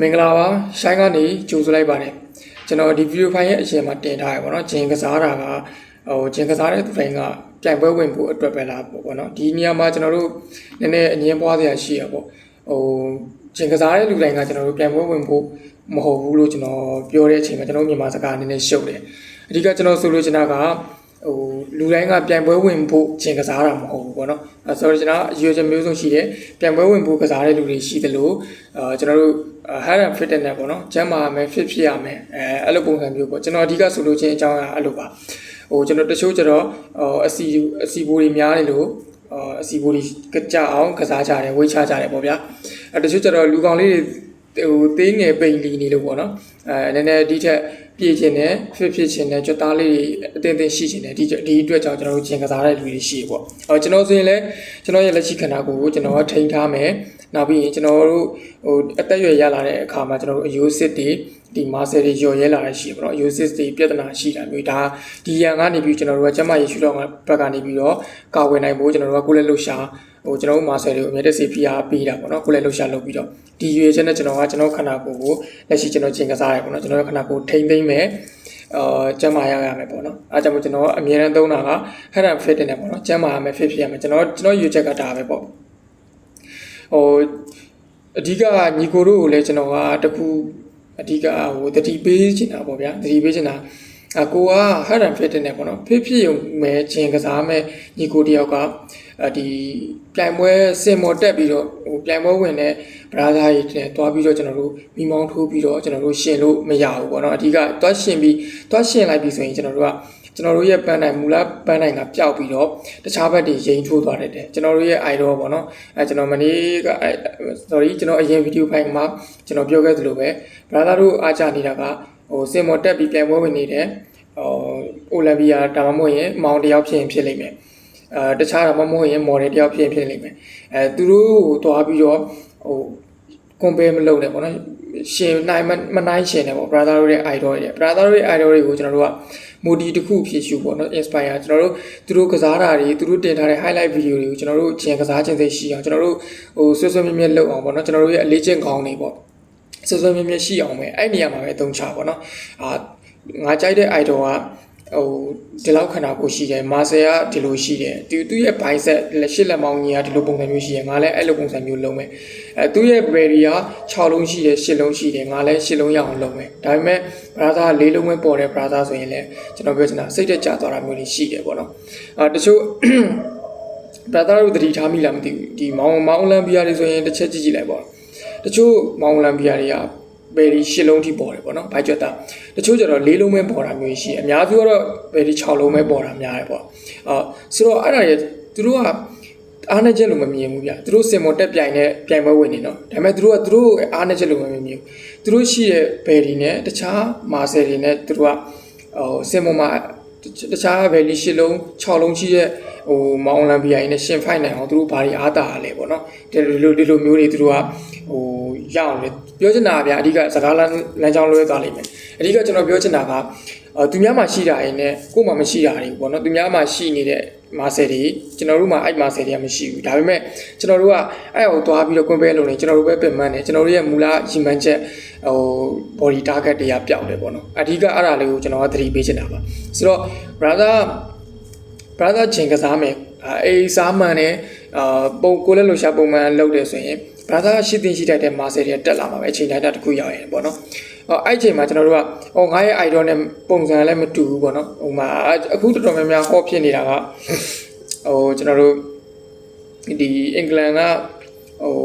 မင်္ဂလာပါရှိုင်းကနေကြိုဆိုလိုက်ပါတယ်ကျွန်တော်ဒီဗီဒီယိုဖိုင်ရဲ့အရင်မှာတင်ထားရပါတော့ဂျင်ကစားတာကဟိုဂျင်ကစားတဲ့သူတိုင်းကပြိုင်ပွဲဝင်ဖို့အတွက်ပဲလားပေါ့နော်ဒီနေရာမှာကျွန်တော်တို့နည်းနည်းအငင်းပွားစရာရှိရပေါ့ဟိုဂျင်ကစားတဲ့လူတိုင်းကကျွန်တော်တို့ပြိုင်ပွဲဝင်ဖို့မဟုတ်ဘူးလို့ကျွန်တော်ပြောတဲ့အချိန်မှာကျွန်တော်မြန်မာစကားနည်းနည်းရှုပ်တယ်အဓိကကျွန်တော်ဆိုလိုချင်တာက ဟိုလူတိုင်းကပြိုင်ပွဲဝင်ဖို့ကျင်ကစားတာမဟုတ်ဘူးပေါ့နော်အဲဆိုတော့ကျွန်တော်အရွယ်ချက်မျိုးစုံရှိတယ်ပြိုင်ပွဲဝင်ဖို့ကစားတဲ့လူတွေရှိတယ်လို့အဲကျွန်တော်တို့ head and fit နဲ့ပေါ့နော်ကျမ်းမာမယ် fit ဖြစ်ရမယ်အဲအဲ့လိုပုံစံမျိုးပေါ့ကျွန်တော်အဓိကဆိုလို့ချင်းအကြောင်းအရာအဲ့လိုပါဟိုကျွန်တော်တချို့ကျတော့အစီအစီဘိုးတွေများနေလို့အစီဘိုးတွေကကြအောင်ကစားကြတယ်ဝေးချကြတယ်ပေါ့ဗျာအဲတချို့ကျတော့လူကောင်လေးတွေဟိုသေးငယ်ပိန်လီနေလို့ပေါ့နော်အဲနည်းနည်းဒီထက် ပြည့်ခြင်းနဲ့ဖြစ်ဖြစ်ခြင်းနဲ့ကြွသားလေးတွေအတင်းတင်းရှိခြင်းနဲ့ဒီဒီအတွက်ကြောင့်ကျွန်တော်တို့ကျင်ကစားတဲ့လူတွေရှိပေါ့အော်ကျွန်တော်ဆိုရင်လည်းကျွန်တော်ရဲ့လက်ရှိခန္ဓာကိုယ်ကိုကျွန်တော်ကထိန်းထားမယ်နောက်ပြီးရင်ကျွန်တော်တို့ဟိုအသက်အရွယ်ရလာတဲ့အခါမှာကျွန်တော်တို့အယိုးစစ်တွေဒီမာဆယ်တွေကျော်ရဲလာတဲ့ရှိပေါ့နော်အယိုးစစ်တွေပြဿနာရှိတာမျိုးဒါဒီရန်ကနေပြီးကျွန်တော်တို့ကကျမရေရှုတော့ဘက်ကနေပြီးတော့ကာဝယ်နိုင်ဖို့ကျွန်တော်တို့ကကိုယ်လက်လှူရှာဟိုကျွန်တော်တို့မာဆယ်တွေကိုအမြဲတစေဖိအားပေးတာပေါ့နော်ကိုယ်လက်လှူရှာလုပ်ပြီးတော့ဒီရွေချက်နဲ့ကျွန်တော်ကကျွန်တော်ခန္ဓာကိုယ်ကိုလက်ရှိကျွန်တော်ကျင်ကစားရပေါ့နော်ကျွန်တော်ရဲ့ခန္ဓာကိုယ်ထိမ့်သိမ့်မယ်အာကျမ်းမာရရမယ်ပေါ့နော်အဲဒါကြောင့်မို့ကျွန်တော်အမြဲတမ်းသုံးတာက head and fit နဲ့ပေါ့နော်ကျမ်းမာရမယ် fit ဖြစ်ရမယ်ကျွန်တော်ကျွန်တော်ရွေချက်ကဒါပဲပေါ့ဟိုအဓိကညီကိုတို့ကိုလည်းကျွန်တော်ကတခုအဓိကဟိုတတိပေးချင်တာပေါ့ဗျာတတိပေးချင်တာအကိုက head and fit နဲ့ပေါ့နော် fit ဖြစ်ရုံမဲ့ခြင်းကစားမဲ့ညီကိုတယောက်က ဒီပြိုင်ပွဲစင်မော်တက်ပြီးတော့ဟိုပြိုင်ပွဲဝင်တဲ့ဗရာဇာကြီးနဲ့တွားပြီးတော့ကျွန်တော်တို့မိမောင်းထိုးပြီးတော့ကျွန်တော်တို့ရှင်လို့မရဘူးပေါ့နော်အဓိကတွားရှင်ပြီးတွားရှင်လိုက်ပြီးဆိုရင်ကျွန်တော်တို့ကကျွန်တော်တို့ရဲ့ပန်းနိုင်မူလပန်းနိုင်ကပျောက်ပြီးတော့တခြားဘက်တွေရိန်ထိုးသွားတတ်တယ်ကျွန်တော်တို့ရဲ့ idol ပေါ့နော်အဲကျွန်တော်မနေ့က sorry ကျွန်တော်အရင်ဗီဒီယိုဖိုင်မှာကျွန်တော်ပြောခဲ့သလိုပဲ brother တို့အားကြနေတာကဟိုစင်မော်တက်ပြီးပြန်ပွဲဝင်နေတယ်ဟိုအိုလံပီယာဒါမှမဟုတ်ရင်မောင်တယောက်ဖြစ်ရင်ဖြစ်လိမ့်မယ် အဲတခြားဒါမှမဟုတ်ရင် model တယောက်ဖြစ်ရင်ဖြစ်လိမ့်မယ်အဲသူတို့ကိုတွားပြီးတော့ဟို compare မလုပ်နဲ့ပေါ့နော်ရှင်နိုင်မနိုင်ရှင်တယ်ပေါ့ brother တို့ရဲ့ idol တွေ brother တို့ရဲ့ idol တွေကိုကျွန်တော်တို့က modi တစ်ခုဖြစ်ရှုပေါ့နော် inspire ကျွန်တော်တို့သူတို့ကစားတာတွေသူတို့တင်ထားတဲ့ highlight video တွေကိုကျွန်တော်တို့ကျင်ကစားခြင်းစိတ်ရှိအောင်ကျွန်တော်တို့ဟိုဆွဆွမြဲမြဲလုပ်အောင်ပေါ့နော်ကျွန်တော်တို့ရဲ့အလေးကျင့်ကောင်းတွေပေါ့ဆွဆွမြဲမြဲရှိအောင်ပဲအဲ့နေရာမှာပဲအသုံးချပေါ့နော်အာငါကြိုက်တဲ့ idol က ဟိုဒီလောက်ခန္ဓာကိုယ်ရှိတယ်မာဆယ်ကဒီလိုရှိတယ်သူသူ့ရဲ့ဘိုင်ဆက်လက်ရှိလက်မောင်းကြီးကဒီလိုပုံစံမျိုးရှိတယ်ငါလည်းအဲ့လိုပုံစံမျိုးလုံးမယ်အဲသူ့ရဲ့ဘယ်ရီက6လုံးရှိတယ်10လုံးရှိတယ်ငါလည်း10လုံးရအောင်လုံးမယ်ဒါပေမဲ့ဘရာသာ4လုံးပဲပေါ်တယ်ဘရာသာဆိုရင်လည်းကျွန်တော်ပြောချင်တာစိတ်တက်ကြသွားတာမျိုးတွေရှိတယ်ပေါ့နော်အာတချို့ဘရာသာတို့တတိထားမိလားမသိဘူးဒီမောင်မောင်အလံပီယာတွေဆိုရင်တစ်ချက်ကြည့်ကြည့်လိုက်ပေါ့တချို့မောင်အလံပီယာတွေက ဘယ်ဒီရှစ်လုံးထိပေါ်တယ်ပေါ့နော်ဘိုက်ကျွတ်တာတချို့ကျတော့လေးလုံးပဲပေါ်တာမျိုးရှိတယ်အများစုကတော့ဘယ်ဒီ6လုံးပဲပေါ်တာများတယ်ပေါ့အော်ဆိုတော့အဲ့ဒါတွေသူတို့ကအားနေချက်လို့မမြင်ဘူးဗျသူတို့စင်မွန်တက်ပြိုင်တဲ့ပြိုင်ပွဲဝင်နေတော့ဒါပေမဲ့သူတို့ကသူတို့အားနေချက်လို့မမြင်ဘူးသူတို့ရှိတဲ့ဘယ်ဒီနဲ့တခြားမာဆယ်တွေနဲ့သူတို့ကဟိုစင်မွန်မှာတခြားဘယ်လီရှစ်လုံး6လုံးရှိတဲ့ဟိုမောင်အလံပီယာနဲ့ရှင်ဖိုက်နိုင်အောင်သူတို့ဘာတွေအားတာလဲပေါ့နော်ဒီလိုဒီလိုမျိုးတွေသူတို့က ဟိုရအောင်လေပြောချင်တာဗျာအဓိကစကားလမ်းလမ်းကြောင်းလွဲသွားလိမ့်မယ်အဓိကကျွန်တော်ပြောချင်တာကအဲသူများမှာရှိတာရင်နဲ့ကို့မှာမရှိတာတွေပေါ့နော်သူများမှာရှိနေတဲ့မာဆယ်တွေကျွန်တော်တို့မှာအဲ့မာဆယ်တွေကမရှိဘူးဒါပေမဲ့ကျွန်တော်တို့ကအဲ့ဟိုသွားပြီးတော့ compare လုပ်နေကျွန်တော်တို့ပဲပြင်မှန်းတယ်ကျွန်တော်တို့ရဲ့မူလရီမန်ချက်ဟို body target တွေကပျောက်တယ်ပေါ့နော်အဓိကအဲ့ဒါလေးကိုကျွန်တော်ကသတိပေးချင်တာပါဆိုတော့ brother brother ချိန်ကစားမယ်အေးစားမှန်တယ်အာပုံကိုလည်းလို့ရှာပုံမှန်လုပ်တယ်ဆိုရင် brother ရှိတင်ရှိတိုက်တဲ့ master တွေတက်လာမှာပဲအချိန်တိုင်းတစ်ခုရောက်ရင်ပေါ့နော်အော်အဲ့ချိန်မှာကျွန်တော်တို့ကဟောငါရဲ့ idol နဲ့ပုံစံလည်းမတူဘူးပေါ့နော်ဟိုမှာအခုတော်တော်များများဟောဖြစ်နေတာကဟိုကျွန်တော်တို့ဒီအင်္ဂလန်ကဟို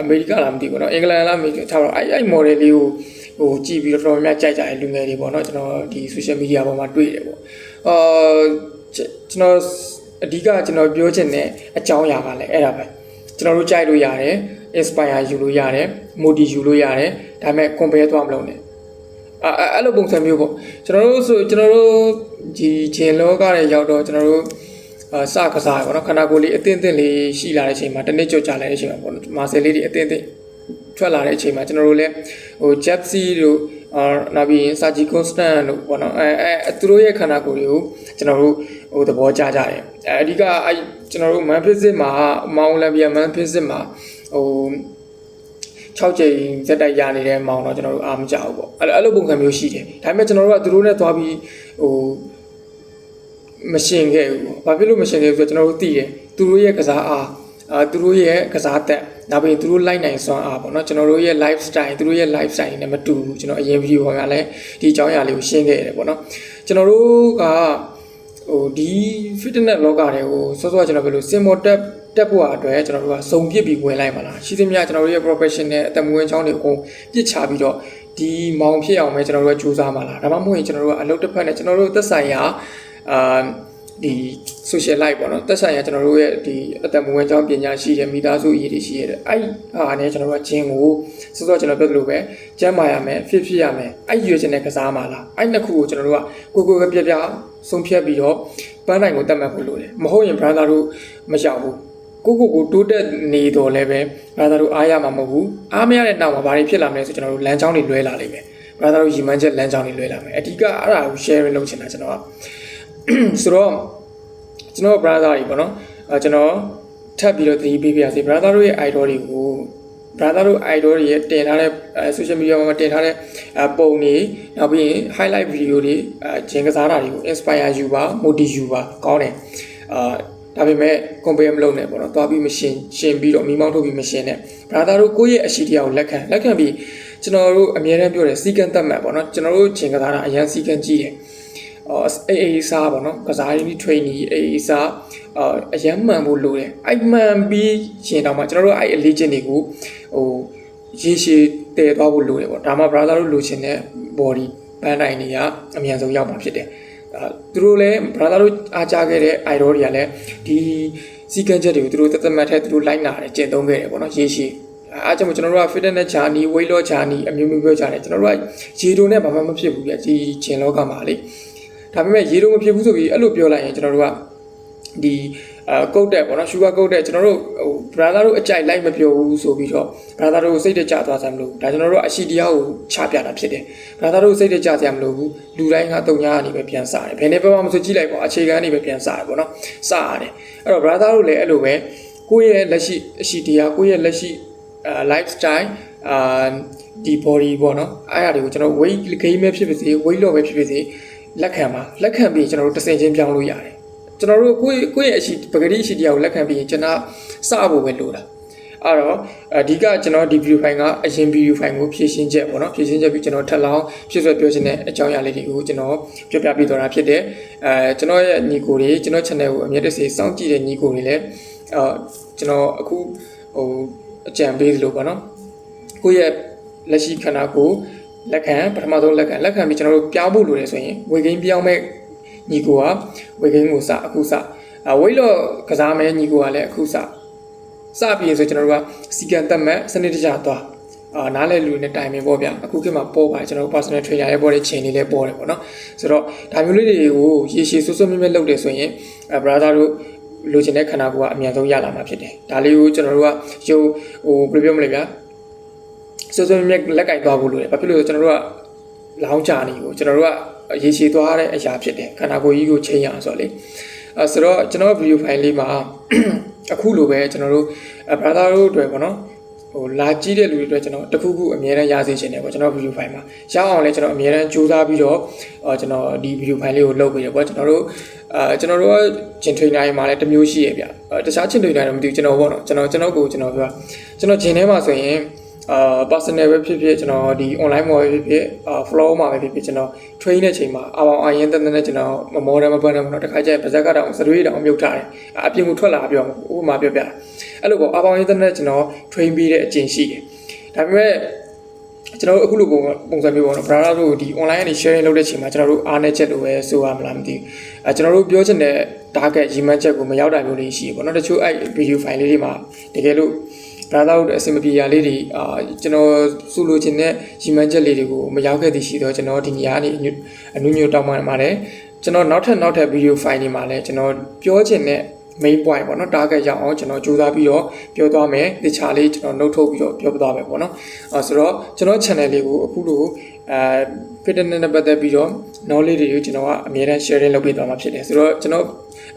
အမေရိကလားမသိဘူးเนาะအင်္ဂလန်လားအမေရိကထားတော့အဲ့အဲ့ model လေးကိုဟိုကြည့်ပြီးတော့တော်တော်များကြိုက်ကြတယ်လူငယ်တွေပေါ့เนาะကျွန်တော်ဒီ social media ပေါ်မှာတွေ့တယ်ပေါ့အာကျွန်တော်အဓိကကျွန်တော်ပြောချင်တဲ့အကြောင်းအရာကလည်းအဲ့ဒါပဲ ကျွန်တော်တို့ကြိုက်လို့ရတယ် inspire ယူလို့ရတယ် motivate ယူလို့ရတယ်ဒါပေမဲ့ compare သွားမလုပ်နဲ့အဲအဲ့လိုပုံစံမျိုးပေါ့ကျွန်တော်တို့ဆိုကျွန်တော်တို့ဒီဂျင်လောကတွေရောက်တော့ကျွန်တော်တို့အစကစားပေါ့နော်ခန္ဓာကိုယ်လေးအသင့်အသင့်လေးရှိလာတဲ့အချိန်မှာတနစ်ကြော်ကြလာတဲ့အချိန်မှာပေါ့နော်မာဆယ်လေးတွေအသင့်အသင့်ထွက်လာတဲ့အချိန်မှာကျွန်တော်တို့လည်းဟို Jepsy တို့အာနောက်ပြီးရင် Saji Constant တို့ပေါ့နော်အဲအဲသူတို့ရဲ့ခန္ဓာကိုယ်တွေကိုကျွန်တော်တို့ဟိုသဘောကျကြတယ်အဲအဓိကအဲ ကျွန်တော်တို့ Man Physics မှာ Mount Olympia Man Physics မှာဟို6ချိန်ဇက်တိုက်ရနေတဲ့မောင်တော့ကျွန်တော်တို့အားမကြဘူးပေါ့အဲ့လိုအဲ့လိုပုံစံမျိုးရှိတယ်ဒါပေမဲ့ကျွန်တော်တို့ကသူတို့နဲ့သွားပြီးဟိုမရှင်ခဲ့ဘူးပေါ့ဘာဖြစ်လို့မရှင်ခဲ့ဘူးဆိုတော့ကျွန်တော်တို့သိတယ်သူတို့ရဲ့ကစားအားအာသူတို့ရဲ့ကစားတက်နောက်ပြီးသူတို့လိုက်နိုင်စွမ်းအားပေါ့နော်ကျွန်တော်တို့ရဲ့ lifestyle သူတို့ရဲ့ lifestyle နဲ့မတူဘူးကျွန်တော်အရင် video ကလည်းဒီအကြောင်းအရာလေးကိုရှင်းခဲ့ရတယ်ပေါ့နော်ကျွန်တော်တို့က ဟိုဒီ fitness လောကတွေကိုစောစောကကျွန်တော်ပြောလို့ symbol တက်တက်ဖို့အတွက်ကျွန်တော်တို့ကစုံပြစ်ပြီးဝင်လိုက်ပါလားရှိသမျှကျွန်တော်တို့ရဲ့ professional အသက်မွေးချောင်းတွေအကုန်ပြစ်ချပြီးတော့ဒီမောင်ဖြစ်အောင်ပဲကျွန်တော်တို့ကကြိုးစားပါလားဒါမှမဟုတ်ရင်ကျွန်တော်တို့ကအလုပ်တစ်ဖက်နဲ့ကျွန်တော်တို့သက်ဆိုင်ရာအာဒီ social life ပေါ့နော်သက်ဆိုင်ရာကျွန်တော်တို့ရဲ့ဒီအသက်မွေးချောင်းပညာရှိတဲ့မိသားစုအရေးတွေရှိရတယ်အဲ့ဟာနဲ့ကျွန်တော်တို့ကဂျင်းကိုစောစောကျွန်တော်ပြောသလိုပဲကျန်းမာရမယ်ဖြစ်ဖြစ်ရမယ်အဲ့ရွေချင်တဲ့ကစားမှာလားအဲ့နှစ်ခုကိုကျွန်တော်တို့ကကိုကိုပဲပြပြ ဆုံးဖြတ်ပြီးတော့ပန်းနိုင်ကိုတတ်မှတ်ဖို့လိုတယ်မဟုတ်ရင် brother တို့မရောက်ဘူးကိုကိုကိုတိုးတက်နေတော့လည်းပဲဘာသာတို့အားရမှာမဟုတ်ဘူးအားမရတဲ့နောက်မှာဘာတွေဖြစ်လာမလဲဆိုကျွန်တော်တို့လမ်းကြောင်းတွေလွဲလာလိမ့်မယ်ဘာသာတို့ရီမန်းချက်လမ်းကြောင်းတွေလွဲလာမယ်အဓိကအဲ့ဒါကို share လုပ်ချင်တာကျွန်တော်ကဆိုတော့ကျွန်တော် brother တွေပေါ့နော်အဲကျွန်တော်ထပ်ပြီးတော့သတိပေးပြရစီ brother တို့ရဲ့ idol တွေကို brother တို့ idol တွေရဲ့တင်ထားတဲ့ social media မှာတင်ထားတဲ့ပုံတွေနောက်ပြီးရင် highlight video တွေအဲဂျင်းကစားတာတွေကို inspire ယူပါ motivate ယူပါကောင်းတယ်အာဒါပေမဲ့ compare မလုပ်နဲ့ပေါ့နော်။သွားပြီးမရှင်ရှင်ပြီးတော့မိမောင်းထုတ်ပြီးမရှင်နဲ့။ brother တို့ကိုယ့်ရဲ့အရှိတရားကိုလက်ခံလက်ခံပြီးကျွန်တော်တို့အမြဲတမ်းပြောတယ်စီကံတတ်မှတ်ပေါ့နော်။ကျွန်တော်တို့ဂျင်ကစားတာအရန်စီကံကြီးတယ်။အော်အေးအေးစားပေါ့နော်။ကစားရင်း training အေးအေးစား အာအရန်မှန်ဖို့လိုတယ်။အဲ့မှန်ပြီးရှင်တော့မှကျွန်တော်တို့အဲ့အလေးချင်းတွေကိုဟိုရေရှည်တည်သွားဖို့လိုတယ်ပေါ့။ဒါမှ brother တို့လိုချင်တဲ့ body ဘန်းတိုင်းတွေကအမြန်ဆုံးရောက်မှာဖြစ်တယ်။အဲသူတို့လည်း brother တို့အားကြခဲ့တဲ့ idol တွေကလည်းဒီစီကံချက်တွေကိုသူတို့တသက်မှတ်တဲ့သူတို့လိုက်နာတယ်ကျင့်သုံးခဲ့တယ်ပေါ့နော်ရေရှည်အားကြောင့်ကျွန်တော်တို့က fitness journey weight loss journey အမျိုးမျိုးပြောကြတယ်ကျွန်တော်တို့ကရေတုံနဲ့ဘာမှမဖြစ်ဘူးပြဒီဂျင်လောကမှာလေဒါပေမဲ့ရေတုံမဖြစ်ဘူးဆိုပြီးအဲ့လိုပြောလိုက်ရင်ကျွန်တော်တို့က ဒီအာကုတ်တက်ပေါ့နော် sugar ကုတ်တက်ကျွန်တော်တို့ဟို brother တို့အကြိုက်လိုက်မပြောဘူးဆိုပြီးတော့ brother တို့စိတ်တကြသွားစမ်းမလို့ဒါကျွန်တော်တို့အရှိတရားကိုချပြတာဖြစ်တယ် brother တို့စိတ်တကြစရာမလိုဘူးလူတိုင်းကတုံညာကနေပဲပြန်စားတယ်ဘယ်နဲ့ပဲမှမဆိုကြည့်လိုက်ပေါ့အခြေခံနေပဲပြန်စားတယ်ပေါ့နော်စားရတယ်အဲ့တော့ brother တို့လည်းအဲ့လိုပဲကိုယ့်ရဲ့လက်ရှိအရှိတရားကိုယ့်ရဲ့လက်ရှိအာ lifestyle အာဒီ body ပေါ့နော်အဲ့အရာတွေကိုကျွန်တော် weight gain ပဲဖြစ်ဖြစ်စေ weight loss ပဲဖြစ်ဖြစ်စေလက်ခံပါလက်ခံပြီးကျွန်တော်တို့တစ်ဆင့်ချင်းပြောင်းလို့ရတယ် ကျွန်တော်တို့ကိုယ့်ကိုယ့်ရဲ့အရှိပဂတိအရှိတရားကိုလက်ခံပြီးရင်ကျွန်တော်စဖို့ပဲလိုတာအဲ့တော့အဓိကကျွန်တော်ဒီ video file ကအရင် video file ကိုဖြည့်ရှင်းချက်ပေါ့နော်ဖြည့်ရှင်းချက်ပြီးကျွန်တော်ထပ်လောင်းဖြစ်ဆွဲပြောချင်တဲ့အကြောင်းအရာလေးတွေကိုကျွန်တော်ပြောပြပေးသွားတာဖြစ်တယ်အဲကျွန်တော်ရဲ့ညီကိုတွေကျွန်တော် channel ကိုအမြဲတစေစောင့်ကြည့်တဲ့ညီကိုတွေလည်းအော်ကျွန်တော်အခုဟိုအကြံပေးသလိုပေါ့နော်ကိုယ့်ရဲ့လက်ရှိခန္ဓာကိုယ်လက်ခံပထမဆုံးလက်ခံလက်ခံပြီးကျွန်တော်တို့ပြောင်းဖို့လိုတယ်ဆိုရင်ဝေကိန်းပြောင်းမဲ့ ညီကိုကဝေကိန်းကိုစအခုစအဝိတ်လော့ကစားမဲ့ညီကိုကလည်းအခုစစပြီးဆိုကျွန်တော်တို့ကစီကံတက်မဲ့စနစ်တကျသွားအာနားလဲလူနဲ့တိုင်ပင်ပေါ့ဗျအခုခေတ်မှာပေါ်ပါတယ်ကျွန်တော်တို့ personal trainer ရဲ့ပေါ်တဲ့ချိန်လေးလဲပေါ်တယ်ပေါ့နော်ဆိုတော့ဒါမျိုးလေးတွေကိုရေရှည်ဆွဆွမြဲမြဲလုပ်တယ်ဆိုရင်အဲ brother တို့လိုချင်တဲ့ခန္ဓာကိုယ်ကအမြန်ဆုံးရလာမှာဖြစ်တယ်ဒါလေးကိုကျွန်တော်တို့ကယုံဟိုဘယ်လိုပြောမလဲဗျာဆွဆွမြဲမြဲလက်ကင်သွားဖို့လိုတယ်ဘာဖြစ်လို့လဲဆိုတော့ကျွန်တော်တို့က လောင်းချနေကိုကျွန်တော်တို့ကရေရှည်သွားတဲ့အရာဖြစ်တယ်ခန္ဓာကိုယ်ကြီးကိုချိန်ရအောင်ဆိုတော့လေအဲဆိုတော့ကျွန်တော် video file လေးမှာအခုလိုပဲကျွန်တော်တို့ brother တို့တွေပေါ့နော်ဟိုလာကြည့်တဲ့လူတွေအတွက်ကျွန်တော်တခုခုအများအားရစေချင်တယ်ပေါ့ကျွန်တော် video file မှာရအောင်လဲကျွန်တော်အများအားကြိုးစားပြီးတော့အော်ကျွန်တော်ဒီ video file လေးကိုလုပ်ပေးရပေါ့ကျွန်တော်တို့အာကျွန်တော်တို့ကဂျင် trainer တွေမှာလည်းတစ်မျိုးရှိရဗျအဲတခြားဂျင် trainer တွေမသိဘူးကျွန်တော်ပေါ့နော်ကျွန်တော်ကျွန်တော်ကိုကျွန်တော်ပြောကျွန်တော်ဂျင်ထဲမှာဆိုရင် အာ personal ပဲဖြစ်ဖြစ်ကျွန်တော်ဒီ online မှာပဲဖြစ်ဖြစ်အာ flow မှာပဲဖြစ်ဖြစ်ကျွန်တော် train တဲ့ချိန်မှာအပေါင်းအရင်တန်းတန်းနဲ့ကျွန်တော်မမောတယ်မပန်းတယ်မတော့တခါကျရင်ပါဇက်ကတော့စရွေးတောင်မြုပ်ထားတယ်အပြင်ကိုထွက်လာပြောဥပမာပြောပြအဲ့လိုပေါ့အပေါင်းအရင်တန်းနဲ့ကျွန်တော် train ပြီးတဲ့အကျင့်ရှိတယ်ဒါပေမဲ့ကျွန်တော်တို့အခုလိုပုံပုံစံမျိုးပေါ့နော် brother တို့ဒီ online ကနေ sharing လုပ်တဲ့ချိန်မှာကျွန်တော်တို့အားနေချက်လိုပဲဆိုရမလားမသိဘူးအဲကျွန်တော်တို့ပြောချင်တဲ့ target ရီမန်းချက်ကိုမရောက်တာမျိုးလေးရှိပေါ့နော်တချို့အဲ့ video file လေးတွေမှာတကယ်လို့ brother တို့အဆင်မပြေရလေးတွေအာကျွန်တော်စုလိုချင်တဲ့ရီမန်းချက်လေးတွေကိုမရောက်ခဲ့သည်ရှိတော့ကျွန်တော်ဒီနေရာကနေအနုမျိုးတောင်းပန်ပါတယ်ကျွန်တော်နောက်ထပ်နောက်ထပ် video file တွေမှာလည်းကျွန်တော်ပြောချင်တဲ့ main point ပေါ့နော် target ရအောင်ကျွန်တော်ကြိုးစားပြီးတော့ပြောသွားမယ်တခြားလေးကျွန်တော်နှုတ်ထုတ်ပြီးတော့ပြောပြသွားမယ်ပေါ့နော်အဲဆိုတော့ကျွန်တော် channel လေးကိုအခုလို အဲ fitness နဲ့ပတ်သက်ပြီးတော့ knowledge တွေကိုကျွန်တော်ကအများအား sharing လုပ်ပေးသွားမှာဖြစ်တယ်ဆိုတော့ကျွန်တော်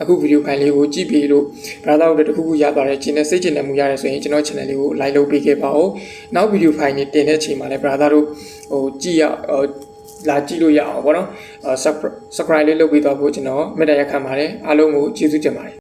အခုဗီဒီယိုဖိုင်လေးကိုကြည့်ပြီးလို့ brother တို့တခုခုရသွားတဲ့ကျင်းနဲ့စိတ်ကျဉ်တဲ့မှုရတယ်ဆိုရင်ကျွန်တော် channel လေးကို like လုပ်ပေးခဲ့ပါဦးနောက်ဗီဒီယိုဖိုင်လေးတင်တဲ့အချိန်မှာလည်း brother တို့ဟိုကြည့်ရဟိုလာကြည့်လို့ရအောင်ပေါ့နော် subscribe လေးလုပ်ပေးသွားဖို့ကျွန်တော်မေတ္တာရက်ခံပါတယ်အားလုံးကိုကျေးဇူးတင်ပါတယ်